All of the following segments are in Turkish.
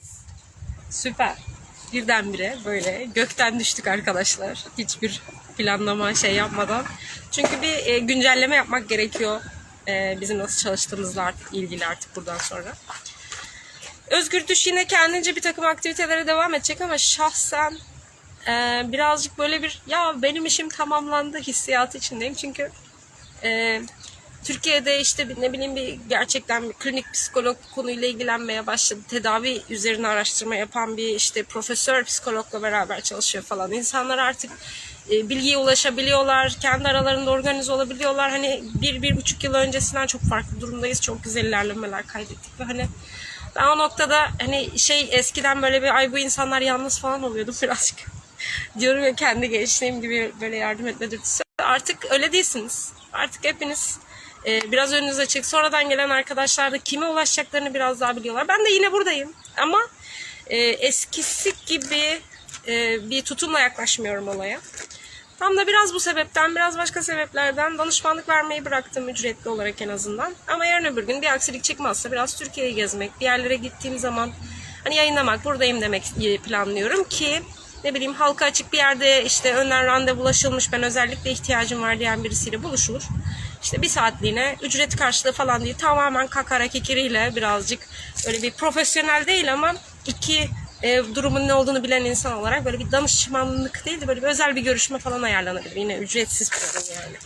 buradayız. Süper. Birdenbire böyle gökten düştük arkadaşlar. Hiçbir planlama şey yapmadan. Çünkü bir e, güncelleme yapmak gerekiyor. E, bizim nasıl çalıştığımızla artık ilgili artık buradan sonra. Özgür Düş yine kendince bir takım aktivitelere devam edecek ama şahsen e, birazcık böyle bir ya benim işim tamamlandı hissiyatı içindeyim. Çünkü Türkiye'de işte ne bileyim bir gerçekten bir klinik psikolog konuyla ilgilenmeye başladı. Tedavi üzerine araştırma yapan bir işte profesör psikologla beraber çalışıyor falan. İnsanlar artık e, bilgiye ulaşabiliyorlar. Kendi aralarında organize olabiliyorlar. Hani bir, bir buçuk yıl öncesinden çok farklı durumdayız. Çok güzel ilerlemeler kaydettik ve hani ben o noktada hani şey eskiden böyle bir ay bu insanlar yalnız falan oluyordum birazcık. Diyorum ya kendi gençliğim gibi böyle yardım etme dürtüsü. Artık öyle değilsiniz. Artık hepiniz e, biraz önünüz açık. Sonradan gelen arkadaşlar da kime ulaşacaklarını biraz daha biliyorlar. Ben de yine buradayım. Ama e, eskisi gibi e, bir tutumla yaklaşmıyorum olaya. Tam da biraz bu sebepten, biraz başka sebeplerden danışmanlık vermeyi bıraktım ücretli olarak en azından. Ama yarın öbür gün bir aksilik çıkmazsa biraz Türkiye'yi gezmek, bir yerlere gittiğim zaman hani yayınlamak, buradayım demek planlıyorum ki ne bileyim halka açık bir yerde işte önden randevulaşılmış ben özellikle ihtiyacım var diyen birisiyle buluşulur. İşte bir saatliğine ücret karşılığı falan değil tamamen kakara kikiriyle birazcık öyle bir profesyonel değil ama iki e, durumun ne olduğunu bilen insan olarak böyle bir danışmanlık değil de böyle bir özel bir görüşme falan ayarlanabilir. Yine ücretsiz program yani.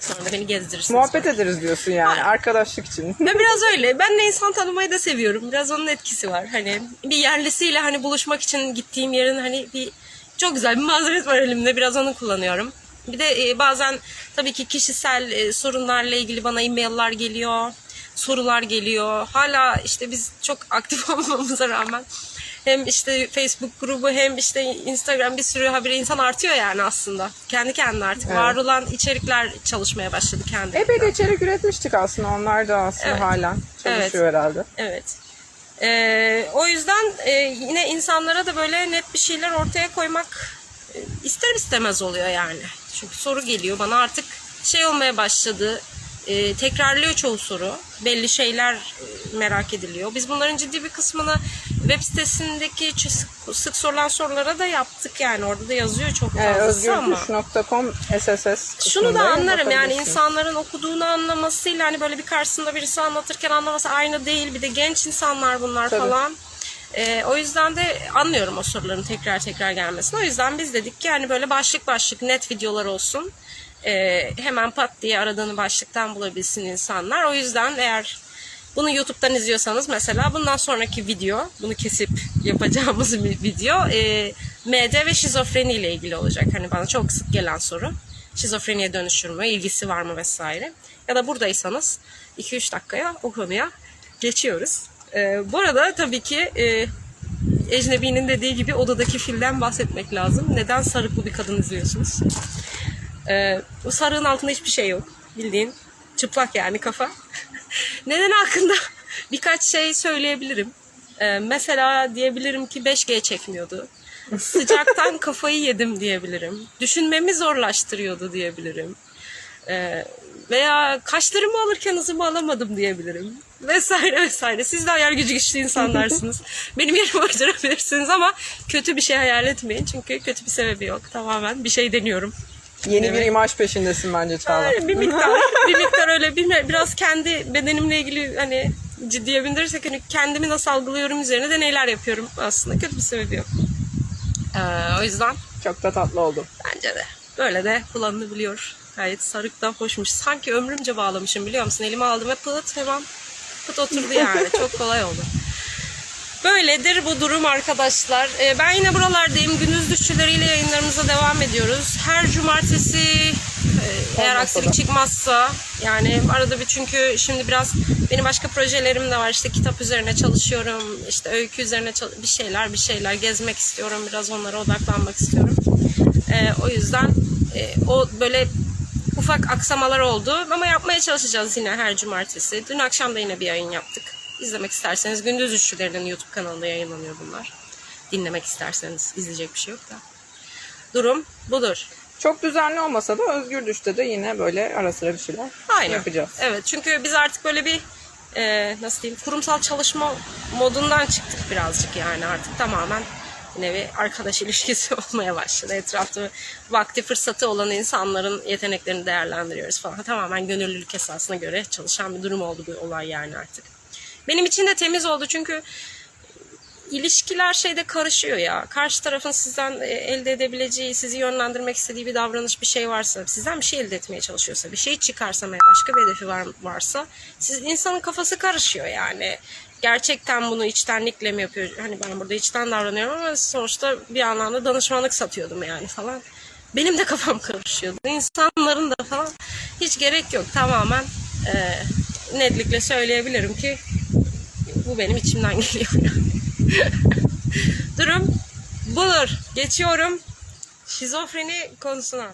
Sonra da beni gezdirirsiniz. Muhabbet ederiz diyorsun yani arkadaşlık için. Ben biraz öyle. Ben de insan tanımayı da seviyorum. Biraz onun etkisi var. Hani bir yerlisiyle hani buluşmak için gittiğim yerin hani bir çok güzel bir mazeret var elimde. Biraz onu kullanıyorum. Bir de e, bazen tabii ki kişisel e, sorunlarla ilgili bana e-mailler geliyor. Sorular geliyor. Hala işte biz çok aktif olmamıza rağmen hem işte Facebook grubu hem işte Instagram bir sürü haberi insan artıyor yani aslında. Kendi kendine artık Evet. var olan içerikler çalışmaya başladı kendi. Epey de içerik üretmiştik aslında. Onlar da aslında Evet. hala çalışıyor herhalde. Evet. Ee, o yüzden e, yine insanlara da böyle net bir şeyler ortaya koymak e, ister istemez oluyor yani. Çünkü soru geliyor bana artık şey olmaya başladı. e, tekrarlıyor çoğu soru. Belli şeyler e, merak ediliyor. Biz bunların ciddi bir kısmını web sitesindeki sık, sık sorulan sorulara da yaptık yani. Orada da yazıyor çok Ee, fazlası ama. Özgürtüş.com SSS Şunu da anlarım yani insanların okuduğunu anlamasıyla hani böyle bir karşısında birisi anlatırken anlaması aynı değil. Bir de genç insanlar bunlar Tabii. falan. Ee, o yüzden de anlıyorum o soruların tekrar tekrar gelmesini. O yüzden biz dedik ki hani böyle başlık başlık net videolar olsun. Ee, hemen pat diye aradığını başlıktan bulabilsin insanlar. O yüzden eğer bunu YouTube'dan izliyorsanız mesela bundan sonraki video, bunu kesip yapacağımız bir video e, MD ve şizofreni ile ilgili olacak. Hani bana çok sık gelen soru. Şizofreniye dönüşür mü, ilgisi var mı vesaire. Ya da buradaysanız 2-3 dakikaya o konuya geçiyoruz. E, bu arada tabii ki e, Ecnebi'nin dediği gibi odadaki filden bahsetmek lazım. Neden sarıklı bir kadın izliyorsunuz? Ee, o sarığın altında hiçbir şey yok. Bildiğin çıplak yani kafa. Neden hakkında birkaç şey söyleyebilirim. Ee, mesela diyebilirim ki 5G çekmiyordu. Sıcaktan kafayı yedim diyebilirim. Düşünmemi zorlaştırıyordu diyebilirim. Ee, veya kaşlarımı alırken hızımı alamadım diyebilirim. Vesaire vesaire. Siz de hayal gücü güçlü insanlarsınız. Benim yerime oturabilirsiniz ama kötü bir şey hayal etmeyin. Çünkü kötü bir sebebi yok. Tamamen bir şey deniyorum. Yeni bir Evet. imaj peşindesin bence Çağla. Bir miktar, bir miktar öyle bir, biraz kendi bedenimle ilgili hani ciddiye bindirirsek hani kendimi nasıl algılıyorum üzerine deneyler yapıyorum aslında. Kötü bir sebebi yok. Ee, o yüzden Çok da tatlı oldu. bence de böyle de kullanılabiliyor. Gayet sarık da hoşmuş. Sanki ömrümce bağlamışım biliyor musun? Elime aldım ve pıt hemen pıt oturdu yani. Çok kolay oldu. Böyledir bu durum arkadaşlar. Ee, ben yine buralardayım. Gündüz düşçüleriyle yayınlarımıza devam ediyoruz. Her cumartesi e, eğer aksilik çıkmazsa yani arada bir çünkü şimdi biraz benim başka projelerim de var. İşte kitap üzerine çalışıyorum. işte öykü üzerine bir şeyler bir şeyler gezmek istiyorum. Biraz onlara odaklanmak istiyorum. Ee, o yüzden e, o böyle ufak aksamalar oldu ama yapmaya çalışacağız yine her cumartesi. Dün akşam da yine bir yayın yaptık. İzlemek isterseniz Gündüz Üçlülerinin YouTube kanalında yayınlanıyor bunlar. Dinlemek isterseniz izleyecek bir şey yok da. Durum budur. Çok düzenli olmasa da Özgür Düş'te de yine böyle ara sıra bir şeyler Aynen. yapacağız. Evet çünkü biz artık böyle bir e, nasıl diyeyim kurumsal çalışma modundan çıktık birazcık yani artık tamamen bir nevi arkadaş ilişkisi olmaya başladı. Etrafta vakti fırsatı olan insanların yeteneklerini değerlendiriyoruz falan. Tamamen gönüllülük esasına göre çalışan bir durum oldu bu olay yani artık. Benim için de temiz oldu çünkü ilişkiler şeyde karışıyor ya. Karşı tarafın sizden e, elde edebileceği, sizi yönlendirmek istediği bir davranış bir şey varsa, sizden bir şey elde etmeye çalışıyorsa, bir şey çıkarsa başka bir hedefi var, varsa, siz insanın kafası karışıyor yani. Gerçekten bunu içtenlikle mi yapıyor? Hani ben burada içten davranıyorum ama sonuçta bir anlamda danışmanlık satıyordum yani falan. Benim de kafam karışıyordu. İnsanların da falan hiç gerek yok. Tamamen e, netlikle söyleyebilirim ki bu benim içimden geliyor. Durum budur. Geçiyorum şizofreni konusuna.